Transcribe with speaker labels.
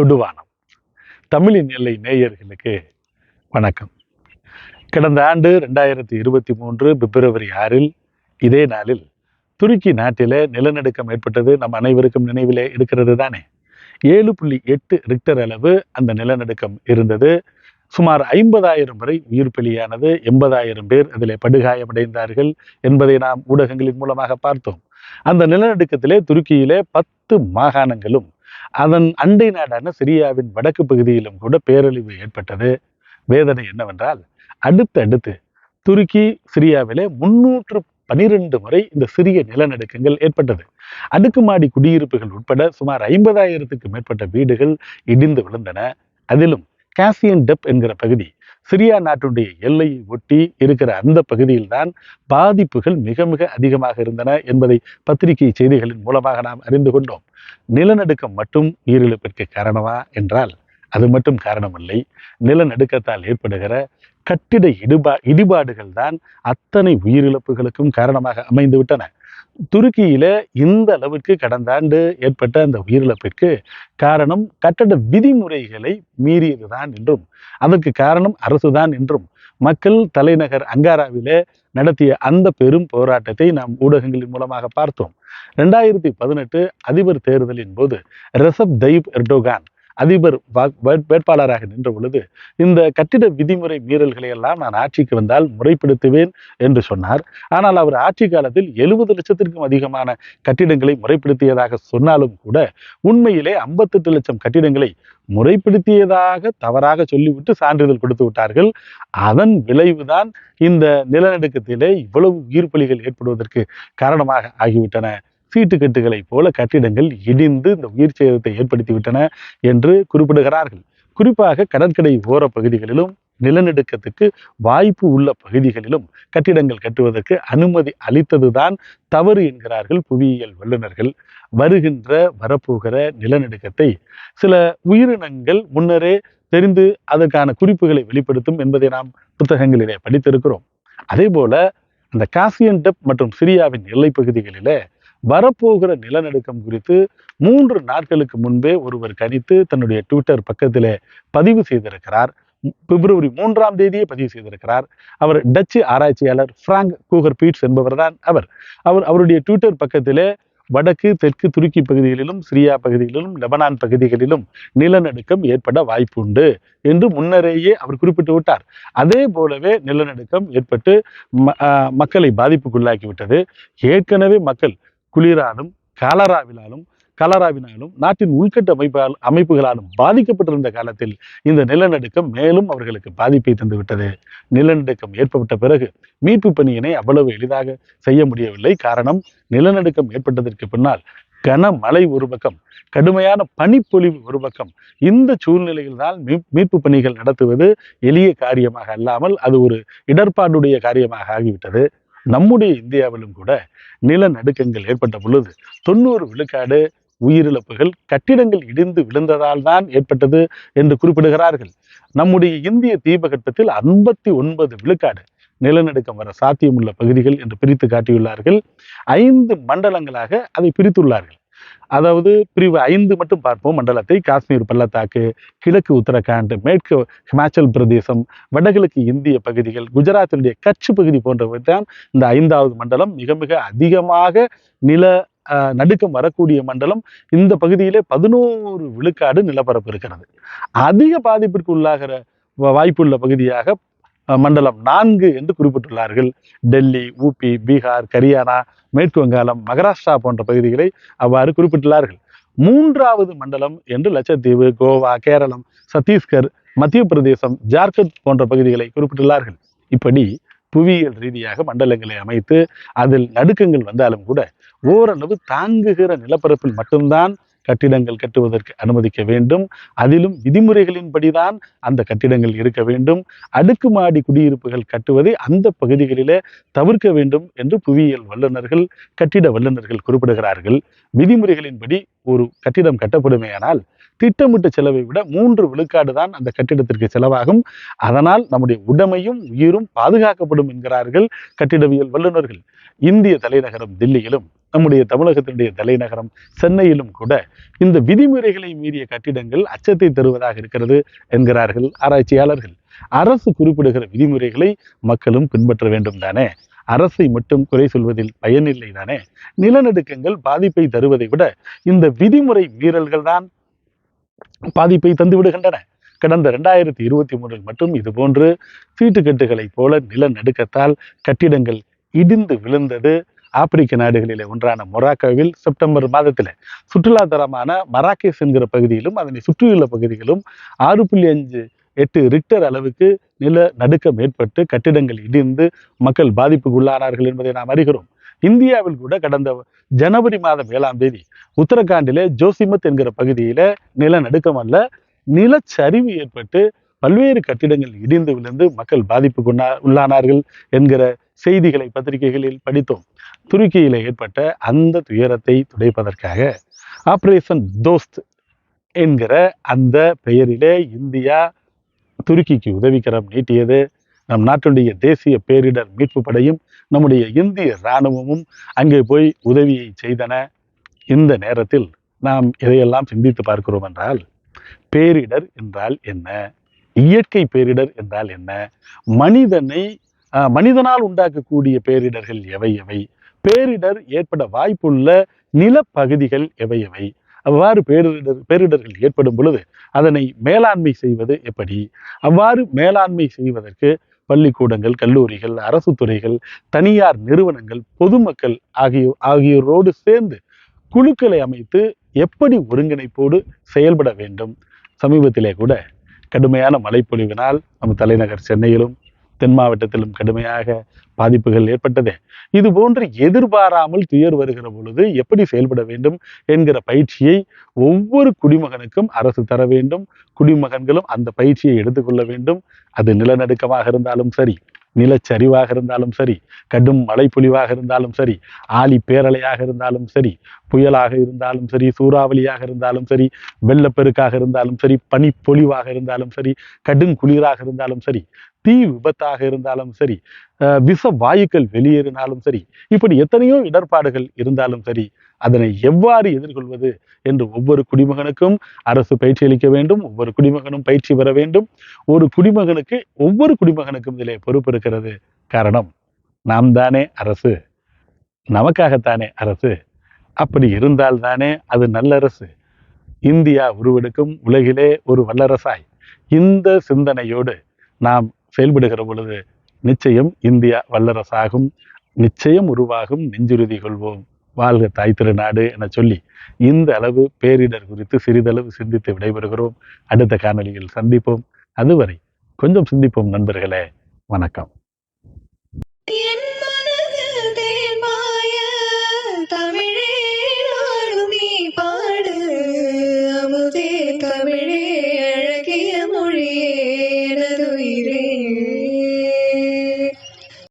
Speaker 1: தொடுவானம். தமிழின் எல்லை நேயர்களுக்கு வணக்கம். கடந்த ஆண்டு ரெண்டாயிரத்தி இருபத்தி மூன்று பிப்ரவரி ஆறில் இதே நாளில் துருக்கி நாட்டிலே நிலநடுக்கம் ஏற்பட்டது நம் அனைவருக்கும் நினைவிலே இருக்கிறது தானே. ஏழு புள்ளி எட்டு ரிக்டர் அளவு அந்த நிலநடுக்கம் இருந்தது. சுமார் ஐம்பதாயிரம் வரை உயிர் பலியானது எண்பதாயிரம் பேர் அதிலே படுகாயமடைந்தார்கள் என்பதை நாம் ஊடகங்களின் மூலமாக பார்த்தோம். அந்த நிலநடுக்கத்திலே துருக்கியிலே பத்து மாகாணங்களும் அதன் அண்டை நாடான சிரியாவின் வடக்கு பகுதியிலும் கூட பேரழிவு ஏற்பட்டது. வேதனை என்னவென்றால் அடுத்து அடுத்து துருக்கி சிரியாவிலே முன்னூற்று பனிரெண்டு முறை இந்த சிறிய நிலநடுக்கங்கள் ஏற்பட்டது. அடுக்குமாடி குடியிருப்புகள் உட்பட சுமார் ஐம்பதாயிரத்துக்கு மேற்பட்ட வீடுகள் இடிந்து விழுந்தன. அதிலும் காசியன் டெப் என்கிற பகுதி சிரியா நாட்டுடைய எல்லையை ஒட்டி இருக்கிற அந்த பகுதியில்தான் பாதிப்புகள் மிக மிக அதிகமாக இருந்தன என்பதை பத்திரிகை செய்திகளின் மூலமாக நாம் அறிந்து கொண்டோம். நிலநடுக்கம் மட்டும் உயிரிழப்பிற்கு காரணமா என்றால் அது மட்டும் காரணமில்லை. நிலநடுக்கத்தால் ஏற்படுகிற கட்டிட இடிபா இடிபாடுகள் தான் அத்தனை உயிரிழப்புகளுக்கும் காரணமாக அமைந்து விட்டன துருக்கியில் இந்த அளவுக்கு கடந்த ஆண்டு ஏற்பட்ட அந்த உயிரிழப்பிற்கு காரணம் கட்டட விதிமுறைகளை மீறியதுதான் என்றும் அதற்கு காரணம் அரசுதான் என்றும் மக்கள் தலைநகர் அங்காராவிலே நடத்திய அந்த பெரும் போராட்டத்தை நாம் ஊடகங்களின் மூலமாக பார்த்தோம். ரெண்டாயிரத்தி பதினெட்டு அதிபர் தேர்தலின் போது ரெசப் தைப் எர்டோகான் அதிபர் வேட்பாளராக நின்ற பொழுது இந்த கட்டிட விதிமுறை மீறல்களை எல்லாம் நான் ஆட்சிக்கு வந்தால் முறைப்படுத்துவேன் என்று சொன்னார். ஆனால் அவர் ஆட்சி காலத்தில் எழுபது லட்சத்திற்கும் அதிகமான கட்டிடங்களை முறைப்படுத்தியதாக சொன்னாலும் கூட உண்மையிலே ஐம்பத்தெட்டு லட்சம் கட்டிடங்களை முறைப்படுத்தியதாக தவறாக சொல்லிவிட்டு சான்றிதழ் கொடுத்து விட்டார்கள். அதன் விளைவுதான் இந்த நிலநடுக்கத்திலே இவ்வளவு உயிர்ப்பலிகள் ஏற்படுவதற்கு காரணமாக ஆகிவிட்டன. சீட்டுக்கட்டுகளைப் போல கட்டிடங்கள் இடிந்து இந்த உயிர் சேதத்தை ஏற்படுத்திவிட்டன என்று குறிப்பிடுகிறார்கள். குறிப்பாக கடற்கரை ஓர பகுதிகளிலும் நிலநடுக்கத்துக்கு வாய்ப்பு உள்ள பகுதிகளிலும் கட்டிடங்கள் கட்டுவதற்கு அனுமதி அளித்ததுதான் தவறு என்கிறார்கள் புவியியல் வல்லுநர்கள். வருகின்ற வரப்போகிற நிலநடுக்கத்தை சில உயிரினங்கள் முன்னரே தெரிந்து அதற்கான குறிப்புகளை வெளிப்படுத்தும் என்பதை நாம் புத்தகங்களிலே படித்திருக்கிறோம். அதே போல அந்த காசியன் டெப் மற்றும் சிரியாவின் எல்லைப்பகுதிகளிலே வரப்போகிற நிலநடுக்கம் குறித்து மூன்று நாட்களுக்கு முன்பே ஒருவர் கணித்து தன்னுடைய ட்விட்டர் பக்கத்தில் பதிவு செய்திருக்கிறார். பிப்ரவரி மூன்றாம் தேதியே பதிவு செய்திருக்கிறார். அவர் டச்சு ஆராய்ச்சியாளர் பிராங்க் கூகர் பீட்ஸ் என்பவர் தான் அவர். அவர் அவருடைய ட்விட்டர் பக்கத்திலே வடக்கு தெற்கு துருக்கி பகுதிகளிலும் சிரியா பகுதிகளிலும் லெபனான் பகுதிகளிலும் நிலநடுக்கம் ஏற்பட வாய்ப்பு உண்டு என்று முன்னரேயே அவர் குறிப்பிட்டு விட்டார். அதே போலவே நிலநடுக்கம் ஏற்பட்டு மக்களை பாதிப்புக்குள்ளாக்கிவிட்டது. ஏற்கனவே மக்கள் குளிராலும் காலராவினாலும் கலராவினாலும் நாட்டின் உள்கட்ட அமைப்பால் அமைப்புகளாலும் பாதிக்கப்பட்டிருந்த காலத்தில் இந்த நிலநடுக்கம் மேலும் அவர்களுக்கு பாதிப்பை தந்துவிட்டது. நிலநடுக்கம் ஏற்பட்ட பிறகு மீட்பு பணியினை அவ்வளவு எளிதாக செய்ய முடியவில்லை. காரணம் நிலநடுக்கம் ஏற்பட்டதற்கு பின்னால் கனமழை ஒரு பக்கம் கடுமையான பனிப்பொழிவு ஒரு பக்கம். இந்த சூழ்நிலையில் தான் மீட்பு பணிகள் நடத்துவது எளிய காரியமாக அல்லாமல் அது ஒரு இடர்பாடுடைய காரியமாக ஆகிவிட்டது. நம்முடைய இந்தியாவிலும் கூட நிலநடுக்கங்கள் ஏற்பட்ட பொழுது தொண்ணூறு விழுக்காடு உயிரிழப்புகள் கட்டிடங்கள் இடிந்து விழுந்ததால் தான் ஏற்பட்டது என்று குறிப்பிடுகிறார்கள். நம்முடைய இந்திய தீபகற்பத்தில் ஐம்பத்தி ஒன்பது விழுக்காடு நிலநடுக்கம் வர சாத்தியமுள்ள பகுதிகள் என்று பிரித்து காட்டியுள்ளார்கள். ஐந்து மண்டலங்களாக அதை பிரித்துள்ளார்கள். அதாவது பிரிவு ஐந்து மட்டும் பார்ப்போம். மண்டலத்தை காஷ்மீர் பள்ளத்தாக்கு கிழக்கு உத்தரகாண்ட் மேற்கு ஹிமாச்சல் பிரதேசம் வடகிழக்கு இந்திய பகுதிகள் குஜராத்தினுடைய கட்சி பகுதி போன்றவை தான் இந்த ஐந்தாவது மண்டலம் மிக மிக அதிகமாக நில நடுக்கம் வரக்கூடிய மண்டலம். இந்த பகுதியிலே பதினோரு விழுக்காடு நிலப்பரப்பு இருக்கிறது. அதிக பாதிப்பிற்கு உள்ளாகிற வாய்ப்புள்ள பகுதியாக மண்டலம் நான்கு என்று குறிப்பிட்டுள்ளார்கள். டெல்லி ஊபி பீகார் ஹரியானா மேற்கு வங்காளம் மகாராஷ்டிரா போன்ற பகுதிகளை அவ்வாறு குறிப்பிட்டுள்ளார்கள். மூன்றாவது மண்டலம் என்று லட்சத்தீவு கோவா கேரளம் சத்தீஸ்கர் மத்திய பிரதேசம் ஜார்க்கண்ட் போன்ற பகுதிகளை குறிப்பிட்டுள்ளார்கள். இப்படி புவியியல் ரீதியாக மண்டலங்களை அமைத்து அதில் நடுக்கங்கள் வந்தாலும் கூட ஓரளவு தாங்குகிற நிலப்பரப்பில் மட்டும்தான் கட்டிடங்கள் கட்டுவதற்கு அனுமதிக்க வேண்டும். அதிலும் விதிமுறைகளின்படிதான் அந்த கட்டிடங்கள் இருக்க வேண்டும். அடுக்குமாடி குடியிருப்புகள் கட்டுவதை அந்த பகுதிகளிலே தவிர்க்க வேண்டும் என்று புவியியல் வல்லுநர்கள் கட்டிட வல்லுநர்கள் குறிப்பிடுகிறார்கள். விதிமுறைகளின்படி ஒரு கட்டிடம் கட்டப்படுமேயானால் திட்டமிட்ட செலவை விட மூன்று விழுக்காடு தான் அந்த கட்டிடத்திற்கு செலவாகும். அதனால் நம்முடைய உடமையும் உயிரும் பாதுகாக்கப்படும் என்கிறார்கள் கட்டிடவியல் வல்லுநர்கள். இந்திய தலைநகரம் தில்லியிலும் நம்முடைய தமிழகத்தினுடைய தலைநகரம் சென்னையிலும் கூட இந்த விதிமுறைகளை மீறிய கட்டிடங்கள் அச்சத்தை தருவதாக இருக்கிறது என்கிறார்கள் ஆராய்ச்சியாளர்கள். அரசு குறிப்பிடுகிற விதிமுறைகளை மக்களும் பின்பற்ற வேண்டும் தானே? அரசை மட்டும் குறை சொல்வதில் பயனில்லை தானே? நிலநடுக்கங்கள் பாதிப்பை தருவதை விட இந்த விதிமுறை மீறல்கள் தான் பாதிப்பை தந்து விடுகின்றன. கடந்த ரெண்டாயிரத்தி இருபத்தி மூன்றில் மட்டும் இதுபோன்று சீட்டுக்கட்டுகளைப் போல நிலநடுக்கத்தால் கட்டிடங்கள் இடிந்து விழுந்தது. ஆப்பிரிக்க நாடுகளிலே ஒன்றான மொராக்கோவில் செப்டம்பர் மாதத்தில் சுற்றுலாத்தலமான மராக்கேஸ் என்கிற பகுதியிலும் அதனை சுற்றியுள்ள பகுதிகளும் ஆறு புள்ளி அஞ்சு எட்டு ரிக்டர் அளவுக்கு நில நடுக்கம் ஏற்பட்டு கட்டிடங்கள் இடிந்து மக்கள் பாதிப்புக்கு உள்ளானார்கள் என்பதை நாம் அறிகிறோம். இந்தியாவில் கூட கடந்த ஜனவரி மாதம் ஏழாம் தேதி உத்தரகாண்டிலே ஜோசிமத் என்கிற பகுதியில நிலநடுக்கம் அல்ல நிலச்சரிவு ஏற்பட்டு பல்வேறு கட்டிடங்கள் இடிந்து விழுந்து மக்கள் பாதிப்புக்கு உள்ளானார்கள் என்கிற செய்திகளை பத்திரிகைகளில் படித்தோம். துருக்கியில் ஏற்பட்ட அந்த துயரத்தை துடைப்பதற்காக ஆப்ரேஷன் தோஸ்த் என்கிற அந்த பெயரிலே இந்தியா துருக்கிக்கு உதவிக்கரம் நீட்டியது. நம் நாட்டுடைய தேசிய பேரிடர் மீட்பு படையும் நம்முடைய இந்திய இராணுவமும் அங்கே போய் உதவியை செய்தன. இந்த நேரத்தில் நாம் இதையெல்லாம் சிந்தித்து பார்க்கிறோம் என்றால் பேரிடர் என்றால் என்ன? இயற்கை பேரிடர் என்றால் என்ன? மனிதனை மனிதனால் உண்டாக்கக்கூடிய பேரிடர்கள் எவை எவை? பேரிடர் ஏற்பட வாய்ப்புள்ள நிலப்பகுதிகள் எவை எவை? அவ்வாறு பேரிடர் பேரிடர்கள் ஏற்படும் பொழுது அதனை மேலாண்மை செய்வது எப்படி? அவ்வாறு மேலாண்மை செய்வதற்கு பள்ளிக்கூடங்கள் கல்லூரிகள் அரசு துறைகள் தனியார் நிறுவனங்கள் பொதுமக்கள் ஆகிய ஆகியோரோடு சேர்ந்து குழுக்களை அமைத்து எப்படி ஒருங்கிணைப்போடு செயல்பட வேண்டும்? சமீபத்திலே கூட கடுமையான மழைப்பொழிவினால் நம்ம தலைநகர் சென்னையிலும் தென் மாவட்டத்திலும் கடுமையாக பாதிப்புகள் ஏற்பட்டது. இது போன்று எதிர்பாராமல் துயர் வருகிற பொழுது எப்படி செயல்பட வேண்டும் என்கிற பயிற்சியை ஒவ்வொரு குடிமகனுக்கும் அரசு தர வேண்டும். குடிமகன்களும் அந்த பயிற்சியை எடுத்துக்கொள்ள வேண்டும். அது நிலநடுக்கமாக இருந்தாலும் சரி நிலச்சரிவாக இருந்தாலும் சரி கடும் மழைப்பொழிவாக இருந்தாலும் சரி ஆலி பேரலையாக இருந்தாலும் சரி புயலாக இருந்தாலும் சரி சூறாவளியாக இருந்தாலும் சரி வெள்ளப்பெருக்காக இருந்தாலும் சரி பனிப்பொழிவாக இருந்தாலும் சரி கடும் குளிராக இருந்தாலும் சரி தீ விபத்தாக இருந்தாலும் சரி அஹ் விஷ வாயுக்கள் வெளியேறினாலும் சரி இப்படி எத்தனையோ இடர்பாடுகள் இருந்தாலும் சரி அதனை எவ்வாறு எதிர்கொள்வது என்று ஒவ்வொரு குடிமகனுக்கும் அரசு பயிற்சி அளிக்க வேண்டும் ஒவ்வொரு குடிமகனும் பயிற்சி பெற வேண்டும் ஒரு குடிமகனுக்கு ஒவ்வொரு குடிமகனுக்கும் இதிலே பொறுப்பு இருக்கிறது காரணம் நாம் தானே அரசு நமக்காகத்தானே அரசு அப்படி இருந்தால் தானே அது நல்லரசு. இந்தியா உருவெடுக்கும் உலகிலே ஒரு வல்லரசாய். இந்த சிந்தனையோடு நாம் செயல்படுகிற பொழுது நிச்சயம் இந்தியா வல்லரசாகும். நிச்சயம் உருவாகும். நெஞ்சுறுதி கொள்வோம். வாழ்க தாய் திருநாடு என சொல்லி இந்த அளவு பேரிடர் குறித்து சிறிதளவு சிந்தித்து விடைபெறுகிறோம். அடுத்த காணொளியில் சந்திப்போம். அதுவரை கொஞ்சம் சிந்திப்போம் நண்பர்களே. வணக்கம்.